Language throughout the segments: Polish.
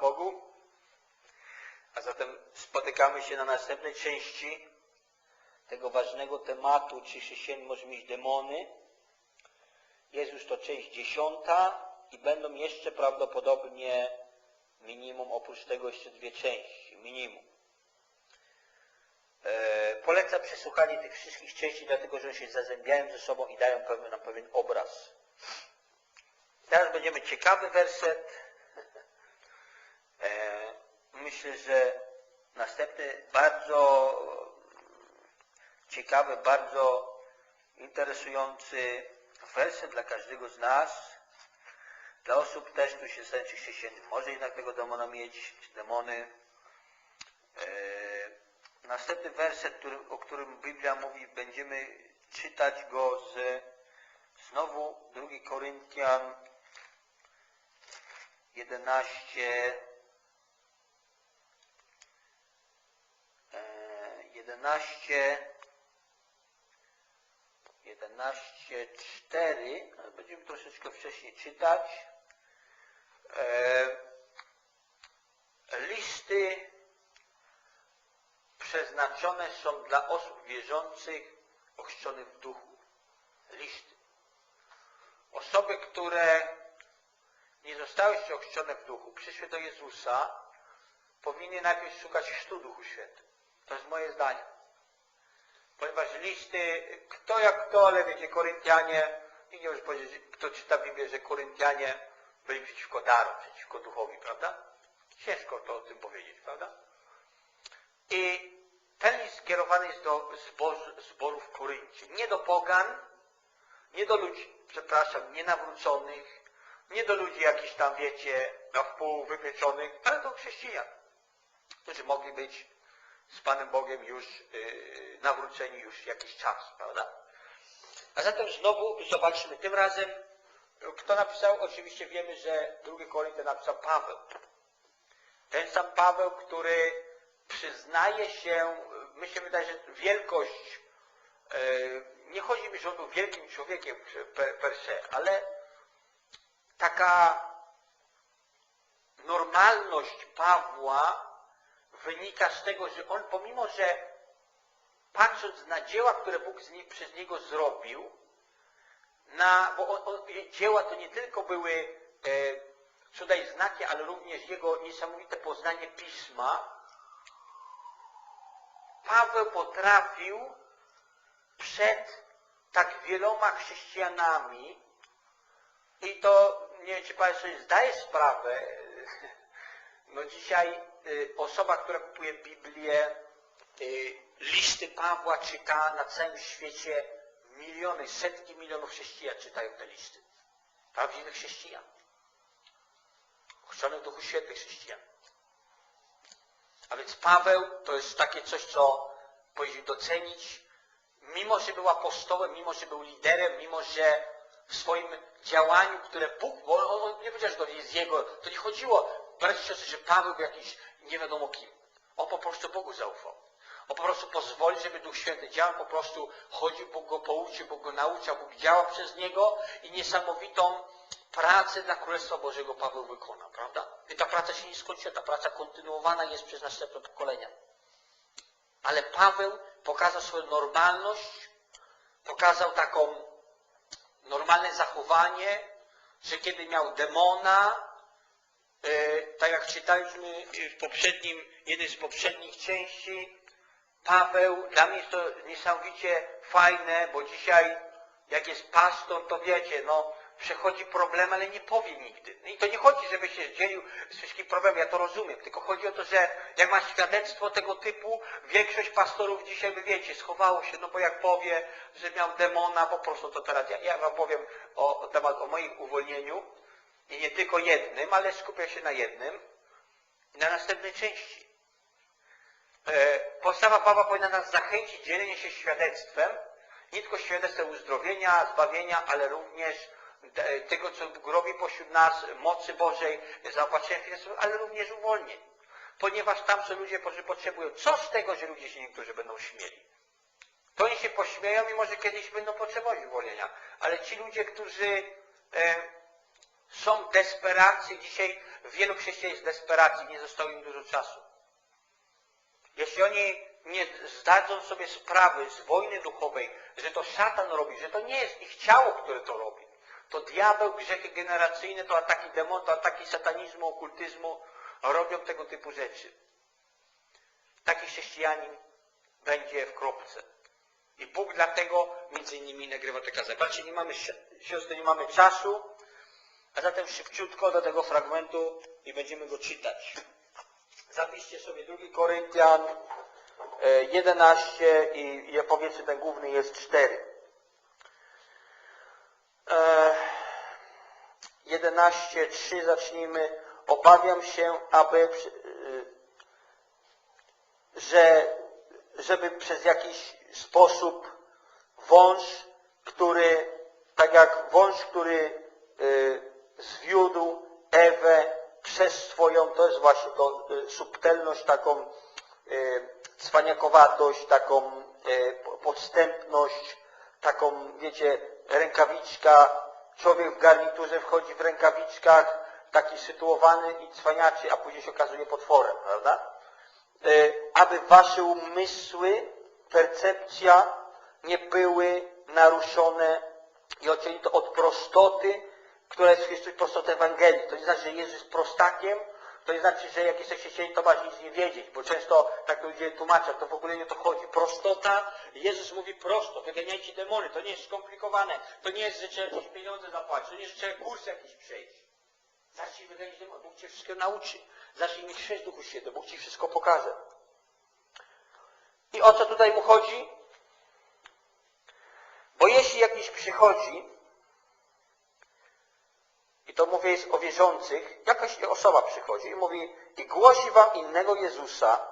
Bogu. A zatem spotykamy się na następnej części tego ważnego tematu, czy chrześcijanin może mieć demony. Jest już to część dziesiąta i będą jeszcze prawdopodobnie minimum, oprócz tego jeszcze dwie części, minimum. E, polecam przesłuchanie tych wszystkich części, dlatego że one się zazębiają ze sobą i dają nam pewien obraz. Teraz będziemy ciekawy werset. E, myślę, że następny bardzo ciekawy, bardzo interesujący werset dla każdego z nas. Dla osób też, którzy się stają chrześcijanami. Może jednak tego demona mieć, czy demony. E, następny werset, który, o którym Biblia mówi, będziemy czytać go z znowu 2 Koryntian 11 11 11 4 ale będziemy troszeczkę wcześniej czytać e, listy przeznaczone są dla osób wierzących ochrzczonych w duchu listy osoby, które nie zostały jeszcze ochrzczone w duchu, przyszły do Jezusa, powinny najpierw szukać chrztu Duchu Świętym. To jest moje zdanie. Ponieważ listy, kto jak kto, ale wiecie, Koryntianie, nikt nie może powiedzieć, kto czyta Biblię, że Koryntianie byli przeciwko darom, przeciwko duchowi, prawda? Ciężko to o tym powiedzieć, prawda? I ten list skierowany jest do zbor, zborów w Koryncie. Nie do pogan, nie do ludzi, przepraszam, nienawróconych, nie do ludzi jakichś tam, wiecie, na wpół wypieczonych, ale do chrześcijan, którzy mogli być z Panem Bogiem już yy, nawróceni już jakiś czas, prawda? A zatem znowu zobaczymy, tym razem kto napisał? Oczywiście wiemy, że drugi Korynty napisał Paweł. Ten sam Paweł, który przyznaje się, mi się wydaje, że wielkość, yy, nie chodzi mi, że on był wielkim człowiekiem per, per se, ale taka normalność Pawła wynika z tego, że on pomimo, że patrząc na dzieła, które Bóg nie, przez niego zrobił, na, bo on, on, dzieła to nie tylko były e, cuda i znaki, ale również jego niesamowite poznanie Pisma, Paweł potrafił przed tak wieloma chrześcijanami i to, nie wiem, czy Państwo sobie zdaje sprawę, no dzisiaj y, osoba, która kupuje Biblię, y, listy Pawła czyta na całym świecie, miliony, setki milionów chrześcijan czytają te listy. Prawdziwych chrześcijan. Chrzczonych Duchu Świętych chrześcijan. A więc Paweł to jest takie coś, co powinien docenić, mimo że był apostołem, mimo że był liderem, mimo że w swoim działaniu, które Bóg, bo on, on nie powiedział, że to jest jego, to nie chodziło, siostry, że Paweł był jakiś nie wiadomo kim. On po prostu Bogu zaufał. On po prostu pozwoli, żeby Duch Święty działał, po prostu chodził, Bóg go pouczył, Bóg go nauczał, Bóg działał przez niego i niesamowitą pracę dla Królestwa Bożego Paweł wykona, prawda? I ta praca się nie skończyła, ta praca kontynuowana jest przez następne pokolenia. Ale Paweł pokazał swoją normalność, pokazał taką normalne zachowanie, że kiedy miał demona, tak jak czytaliśmy w poprzednim, jednej z poprzednich części, Paweł, dla mnie jest to niesamowicie fajne, bo dzisiaj jak jest pastor, to wiecie, no przechodzi problem, ale nie powie nigdy. I to nie chodzi, żeby się dzielił z wszystkich problemów, ja to rozumiem, tylko chodzi o to, że jak ma świadectwo tego typu, większość pastorów dzisiaj, wy wiecie, schowało się, no bo jak powie, że miał demona, po prostu to teraz, ja, ja wam powiem o, o temat, o moim uwolnieniu i nie tylko jednym, ale skupię się na jednym, na następnej części. E, postawa Pawła powinna nas zachęcić dzielenie się świadectwem, nie tylko świadectwem uzdrowienia, zbawienia, ale również tego, co Bóg robi pośród nas, mocy Bożej, zaopatrzenia finansowego, ale również uwolnień. Ponieważ tam są ludzie, którzy potrzebują. Co z tego, że ludzie się niektórzy będą śmieli? To oni się pośmieją, mimo że kiedyś będą potrzebować uwolnienia. Ale ci ludzie, którzy e, Są desperacy. Dzisiaj wielu chrześcijan jest desperacji. Nie zostało im dużo czasu. Jeśli oni nie zdadzą sobie sprawy z wojny duchowej, że to szatan robi, że to nie jest ich ciało, które to robi, to diabeł, grzechy generacyjne, to ataki demon, to ataki satanizmu, okultyzmu robią tego typu rzeczy. Taki chrześcijanin będzie w kropce. I Bóg dlatego między innymi nagrywa te kazania. Patrzcie, nie mamy, si- siostry, nie mamy czasu, a zatem szybciutko do tego fragmentu i będziemy go czytać. Zapiszcie sobie 2 Koryntian e, 11 i ja powiedzmy ten główny jest 4. E, 11.3 zacznijmy. Obawiam się, aby e, że żeby przez jakiś sposób wąż, który, tak jak wąż, który zwiódł Ewę przez swoją, to jest właśnie to y, subtelność, taką y, cwaniakowatość, taką y, po- podstępność, taką, wiecie, rękawiczka, człowiek w garniturze wchodzi w rękawiczkach, taki sytuowany i cwaniaczy, a później się okazuje potworem, prawda? aby wasze umysły, percepcja nie były naruszone i odcięte od prostoty, która jest Chrystusie prostota Ewangelii. To nie znaczy, że Jezus jest prostakiem, to nie znaczy, że jak jesteś chrześcijanin, to masz nic nie wiedzieć, bo często tak ludzie tłumaczą, to w ogóle nie o to chodzi. Prostota, Jezus mówi prosto, wyganiajcie demony, to nie jest skomplikowane, to nie jest, że trzeba jakieś pieniądze zapłacić, to nie jest, że trzeba kurs jakiś przejść. Zacznij wyganiać demony, Bóg Cię wszystkiego nauczy. Zacznij mieć chrzest Duchu Świętym, Bóg Ci wszystko pokaże. I o co tutaj mu chodzi? Bo jeśli jakiś przychodzi, i to mówię jest o wierzących, jakaś osoba przychodzi i mówi i głosi wam innego Jezusa,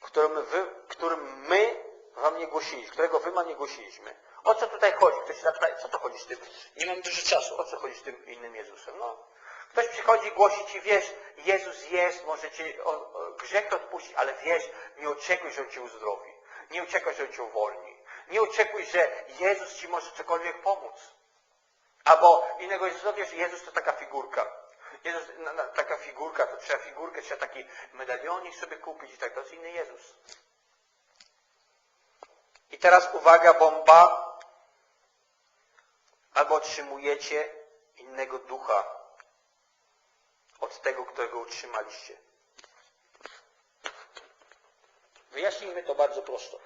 którym, wy, którym my wam nie głosiliśmy, którego wy wam nie głosiliśmy. O co tutaj chodzi? Ktoś się zapyta, co to chodzi z tym? Nie mam dużo czasu. O co chodzi z tym innym Jezusem? No, ktoś przychodzi głosi ci, wiesz, Jezus jest, może ci o, o, grzech odpuścić, ale wiesz, nie oczekuj, że On cię uzdrowi. Nie oczekuj, że On cię uwolni. Nie oczekuj, że Jezus ci może cokolwiek pomóc. Albo innego Jezusa, wiesz, Jezus to taka figurka. Jezus, na, na, taka figurka, to trzeba figurkę, trzeba taki medalionik sobie kupić i tak, to jest inny Jezus. I teraz uwaga, bomba. Albo otrzymujecie innego ducha od tego, którego utrzymaliście. Wyjaśnijmy to bardzo prosto.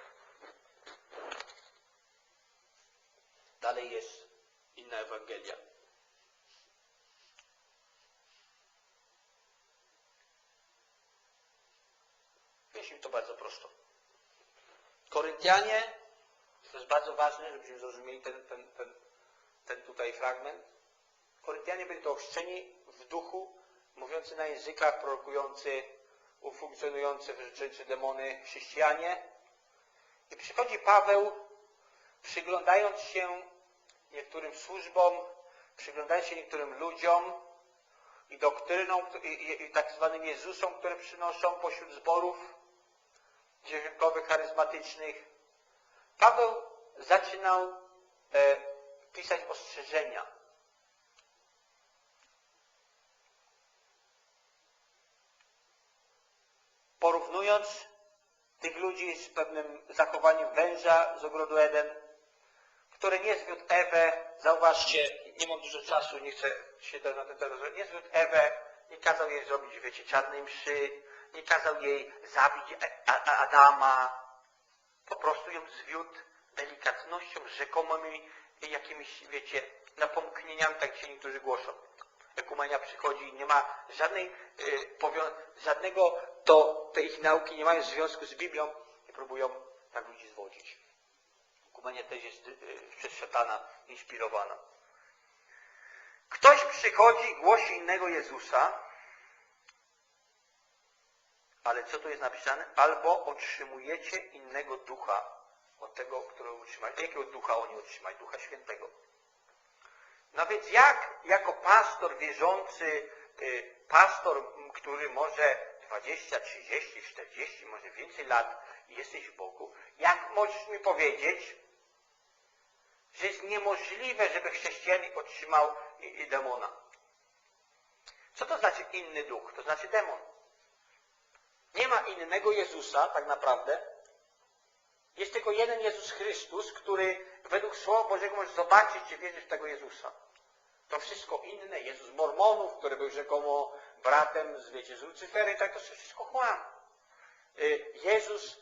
Dalej jest inna Ewangelia. Wyjaśnijmy to bardzo prosto. Koryntianie, to jest bardzo ważne, żebyśmy zrozumieli ten, ten, ten, ten tutaj fragment. Koryntianie byli to ochrzczeni w duchu, mówiący na językach, prorokujący, ufunkcjonujący, wyrzucający demony chrześcijanie. I przychodzi Paweł, przyglądając się niektórym służbom, przyglądając się niektórym ludziom i doktrynom, i, i, i tak zwanym Jezusom, które przynoszą pośród zborów dziesiątkowych, charyzmatycznych. Paweł zaczynał e, pisać ostrzeżenia. Porównując tych ludzi z pewnym zachowaniem węża z ogrodu Eden, który nie zwiódł Ewę, zauważcie, nie mam dużo czasu, nie chcę się na ten temat nie zwiódł Ewę, nie kazał jej zrobić, wiecie, czarnej mszy, nie kazał jej zabić Adama, po prostu ją zwiódł delikatnością, rzekomymi jakimiś, wiecie, napomknieniami, tak się niektórzy głoszą. Ekumenia przychodzi i nie ma żadnej, y, żadnego, to te ich nauki nie mają związku z Biblią i próbują tak ludzi zwodzić. Ekumenia też jest y, przez szatana inspirowana. Ktoś przychodzi, głosi innego Jezusa, ale co tu jest napisane? Albo otrzymujecie innego ducha od tego, którego utrzymać. Jakiego ducha oni otrzymać? Ducha Świętego. No więc jak jako pastor wierzący, y, pastor, który może 20, 30, 40, może więcej lat jesteś w Bogu, jak możesz mi powiedzieć, że jest niemożliwe, żeby chrześcijanin otrzymał demona? Co to znaczy inny duch? To znaczy demon. Nie ma innego Jezusa tak naprawdę. Jest tylko jeden Jezus Chrystus, który według Słowa Bożego możesz zobaczyć, czy wierzysz w tego Jezusa. To wszystko inne, Jezus Mormonów, który był rzekomo bratem z, wiecie, z Lucyfery, tak to wszystko kłam. Y, Jezus,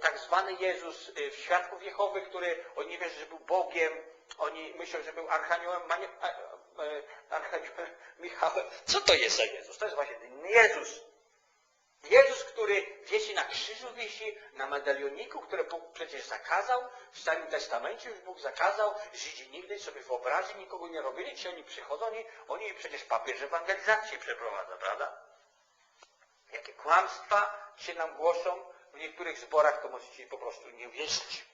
tak zwany Jezus y, w Świadków Jehowy, który oni nie wierzą, że był Bogiem, oni myślą, że był Archaniołem, a, a, Archaniołem Michałem. Co to jest za Jezus? To jest właśnie inny Jezus. Jezus, który wiesi na krzyżu wisi, na medalioniku, które Bóg przecież zakazał, w Starym Testamencie już Bóg zakazał, Żydzi nigdy sobie wyobrazi nikogo nie robili, ci oni przychodzą, oni, oni przecież papież ewangelizację przeprowadza, prawda? Jakie kłamstwa się nam głoszą w niektórych zborach, to możecie po prostu nie wierzyć.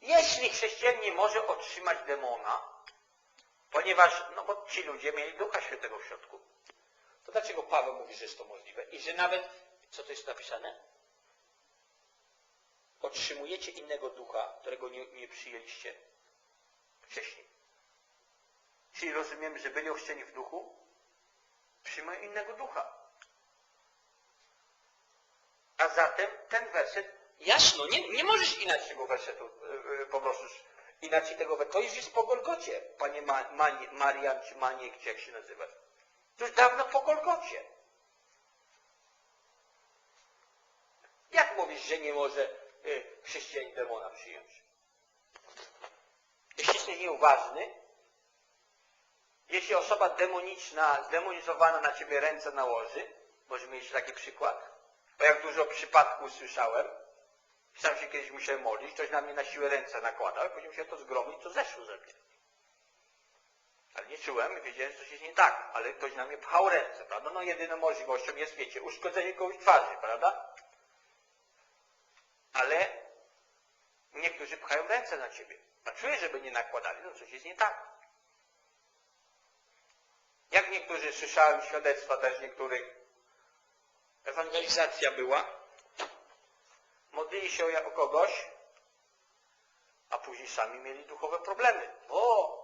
Jeśli chrześcijan nie może otrzymać demona, ponieważ, no bo ci ludzie mieli Ducha Świętego w środku, to dlaczego Paweł mówi, że jest to możliwe? I że nawet, co to jest napisane? Otrzymujecie innego ducha, którego nie, nie przyjęliście wcześniej. Czyli rozumiemy, że byli ochrzczeni w duchu, przyjmują innego ducha. A zatem ten werset, jasno, nie, nie możesz inaczej tego wersetu, yy, yy, po prostu inaczej tego wersetu. To już jest po Golgocie, panie Ma, Manie, Marian czy Maniek, czy jak się nazywasz. To już dawno po Golgocie. Jak mówisz, że nie może y, chrześcijanin demona przyjąć? Jeśli jesteś nieuważny, jeśli osoba demoniczna, zdemonizowana na ciebie ręce nałoży, może mieć taki przykład, bo jak dużo przypadków słyszałem, sam się kiedyś musiałem modlić, ktoś na mnie na siłę ręce nakładał, później musiałem to zgromić, to zeszło ze mnie. Ale nie czułem, wiedziałem, że coś jest nie tak, ale ktoś na mnie pchał ręce, prawda? No jedyną możliwością jest, wiecie, uszkodzenie kogoś twarzy, prawda? Ale niektórzy pchają ręce na ciebie. A czuję, żeby nie nakładali, no coś jest nie tak. Jak niektórzy słyszałem świadectwa też niektórych, ewangelizacja była, modlili się o, kogoś, a później sami mieli duchowe problemy. O,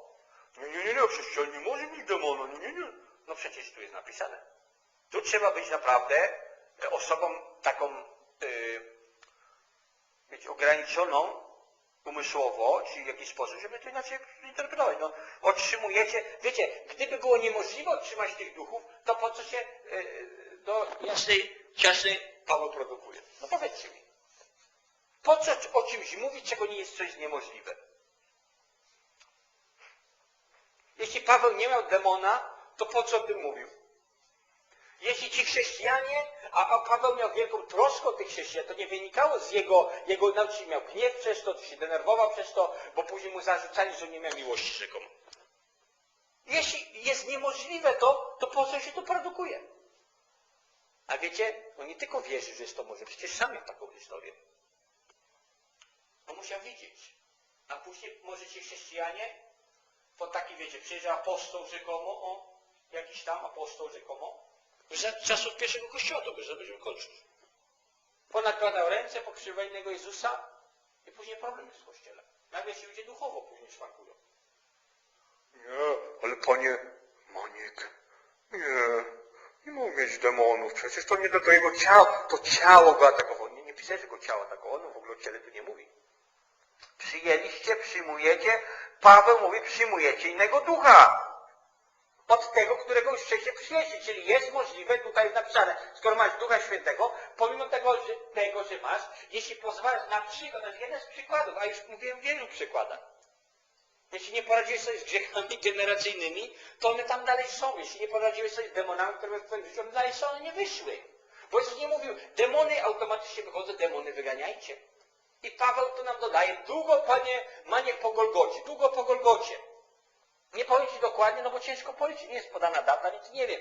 nie, nie, nie, nie, chrześcijan nie może mieć demona, nie, nie, nie. No przecież tu jest napisane. Tu trzeba być naprawdę e, osobą taką, yy, wiecie, ograniczoną umysłowo, czy w jakiś sposób, żeby to inaczej interpretować. No, otrzymujecie, wiecie, gdyby było niemożliwe otrzymać tych duchów, to po co się yy, do jasnej, ciasnej Paweł produkuje? No powiedzcie mi. Po co o czymś mówić, czego nie jest coś niemożliwe? Jeśli Paweł nie miał demona, to po co tym mówił? Jeśli ci chrześcijanie, a, Paweł miał wielką troskę o tych chrześcijan, to nie wynikało z jego, jego nauczyciel miał gniew przez to, czy się denerwował przez to, bo później mu zarzucali, że nie miał miłości rzekomo. Jeśli jest niemożliwe to, to po co się to produkuje? A wiecie, on nie tylko wierzy, że jest to może, przecież sam miał taką historię. On musiał widzieć. A później możecie chrześcijanie, po taki, wiecie, przyjeżdża apostoł rzekomo, o, jakiś tam apostoł rzekomo, za czasów pierwszego kościoła, to by żebyśmy kończyć. Ponakładał ręce, pokrywa innego Jezusa i później problem jest w kościele. Nagle się ludzie duchowo później szwankują. Nie, ale panie Maniek, nie, nie mógł mieć demonów, przecież to nie do twojego ciała, To ciało go atakowało. Nie, nie pisać tego ciała atakowało, no w ogóle o ciele tu nie mówi. Przyjęliście, przyjmujecie, Paweł mówi, przyjmujecie innego ducha. Od tego, którego już wcześniej przyjęliście. Czyli jest możliwe, tutaj jest napisane, skoro masz Ducha Świętego, pomimo tego, że, tego, że masz, jeśli pozwalasz na przykład, to jest jeden z przykładów, a już mówiłem w wielu przykładach. Jeśli nie poradziłeś sobie z grzechami generacyjnymi, to one tam dalej są. Jeśli nie poradziłeś sobie z demonami, które w twoim życiu, one dalej są, one nie wyszły. Bo Jezus nie mówił, demony automatycznie wychodzą, demony wyganiajcie. I Paweł tu nam dodaje, długo Panie Manie po Golgocie, długo po Golgocie. Nie powiem Ci dokładnie, no bo ciężko policzyć, nie jest podana data, nic nie wiem.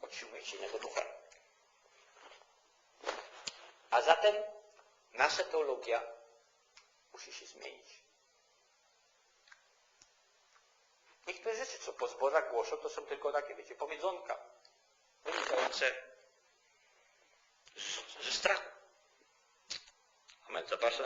Otrzymujecie innego ducha. A zatem nasza teologia musi się zmienić. Niektóre rzeczy, co po zborach głoszą, to są tylko takie, wiecie, powiedzonka. Wynikające z, ze strachu. Amen. Zapraszam.